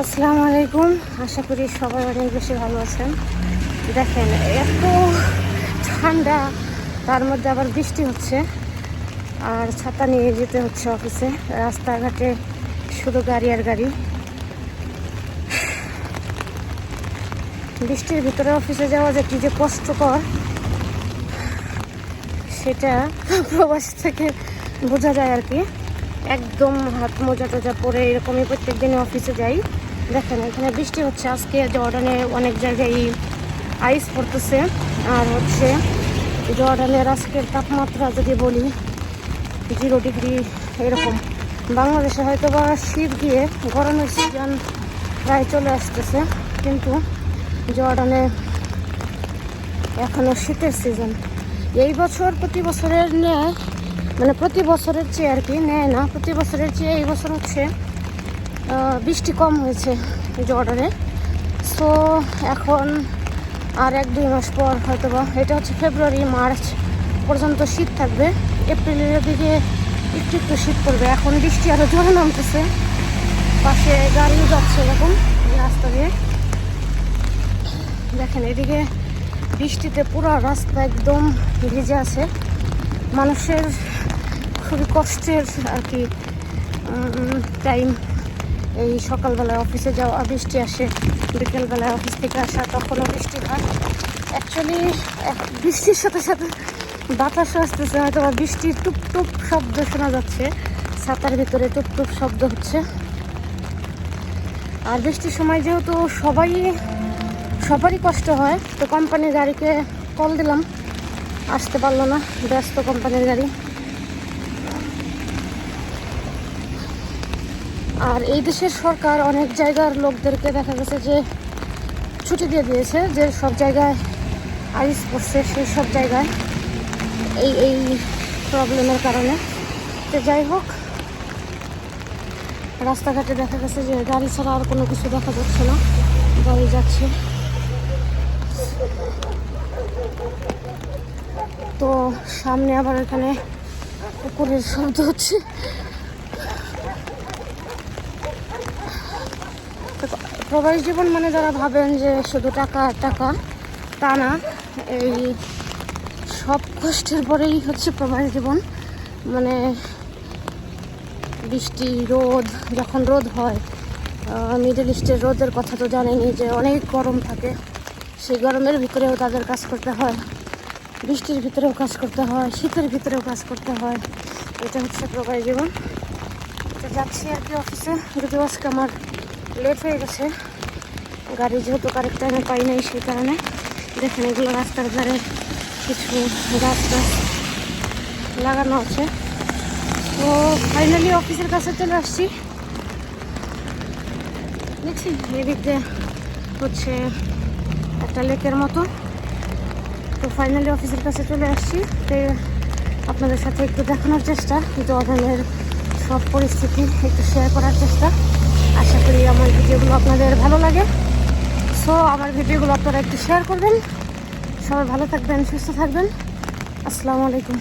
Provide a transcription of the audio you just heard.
আসসালামু আলাইকুম। আশা করি সবাই অনেক বেশি ভালো আছেন। দেখেন, এত ঠান্ডা, তার মধ্যে আবার বৃষ্টি হচ্ছে। আর ছাতা নিয়ে যেতে হচ্ছে অফিসে। রাস্তাঘাটে শুধু গাড়ি আর গাড়ি। বৃষ্টির ভিতরে অফিসে যাওয়া যে কী যে কষ্টকর, সেটা প্রবাস থেকে বোঝা যায় আর কি। একদম হাত মোজা টোজা পরে এরকমই প্রত্যেক দিনে অফিসে যাই। দেখেন, এখানে বৃষ্টি হচ্ছে। আজকে জর্ডানে অনেক জায়গায় আইস পড়তেছে। আর হচ্ছে জর্ডানের আজকের তাপমাত্রা যদি বলি জিরো ডিগ্রি এরকম। বাংলাদেশে হয়তো বা শীত গিয়ে গরমের সিজন প্রায় চলে আসতেছে। কিন্তু জর্ডানে এখনও শীতের সিজন এই বছর প্রতি বছরের ন্যায় মানে প্রতি বছরের চেয়ে আর কি নেয় না, প্রতি বছরের চেয়ে এই বছর হচ্ছে বৃষ্টি কম হয়েছে জর্ডানে সো এখন আর এক দুই মাস পর হয়তো বা এটা হচ্ছে ফেব্রুয়ারি মার্চ পর্যন্ত শীত থাকবে। এপ্রিলের দিকে একটু একটু শীত পড়বে। এখন বৃষ্টি আরও জোরে নামতেছে। পাশে গাড়িও যাচ্ছে এরকম রাস্তা দিয়ে। দেখেন, এদিকে বৃষ্টিতে পুরো রাস্তা একদম ভিজে আছে। মানুষের খুবই কষ্টের আর কি টাইম এই সকালবেলায় অফিসে যাওয়া, বৃষ্টি আসে, বিকেলবেলায় অফিস থেকে আসা, তখনও বৃষ্টি হয়। অ্যাকচুয়ালি বৃষ্টির সাথে সাথে বাতাসও আসতেছে, হয়তো বা বৃষ্টির টুপ টুপ শব্দ শোনা যাচ্ছে, ছাতার ভিতরে টুপ টুপ শব্দ হচ্ছে। আর বৃষ্টির সময় যেহেতু সবাই, সবারই কষ্ট হয়, তো কোম্পানির গাড়িকে কল দিলাম। আসতে পারল না, ব্যস্ত কোম্পানির গাড়ি। আর এই দেশের সরকার অনেক জায়গার লোকদেরকে দেখা গেছে যে ছুটি দিয়ে দিয়েছে, যে সব জায়গায় আইস পড়ছে, সেই সব জায়গায় এই এই প্রবলেমের কারণে। তো যাই হোক, রাস্তাঘাটে দেখা গেছে যে গাড়ি ছাড়া আর কোনো কিছু দেখা যাচ্ছে না, গাড়ি যাচ্ছে। তো সামনে আবার এখানে কুকুরের শব্দ হচ্ছে। প্রবাস জীবন মানে যারা ভাবেন যে শুধু টাকা টাকা, তা না, এই সব কষ্টের পরেই হচ্ছে প্রবাস জীবন। মানে বৃষ্টি, রোদ, যখন রোদ হয় মিডল ইস্টের রোদের কথা তো জানেনি যে অনেক গরম থাকে। সেই গরমের ভিতরেও তাদের কাজ করতে হয়। বৃষ্টির ভিতরেও কাজ করতে হয়, শীতের ভিতরেও কাজ করতে হয়। এটা হচ্ছে প্রবাস জীবন। তো যাচ্ছি আর কি অফিসে যদিও আজকে আমার লেট হয়ে গেছে, গাড়ি যেহেতু কারেক্ট টাইমে পাই নাই সেই কারণে। দেখেন এগুলো রাস্তার ধারে কিছু গাছ টাছ লাগানো আছে। তো ফাইনালি অফিসের কাছে চলে আসছি। দেখছি এদিক দিয়ে হচ্ছে একটা লেকের মতো। তো ফাইনালি অফিসের কাছে চলে আসছি। তো আপনাদের সাথে একটু দেখানোর চেষ্টা জর্ডানের সব পরিস্থিতি একটু শেয়ার করার চেষ্টা। আশা করি আমার ভিডিওগুলো আপনাদের ভালো লাগে। সো আমার ভিডিওগুলো আপনারা একটু শেয়ার করবেন। সবাই ভালো থাকবেন, সুস্থ থাকবেন। আসসালামু আলাইকুম।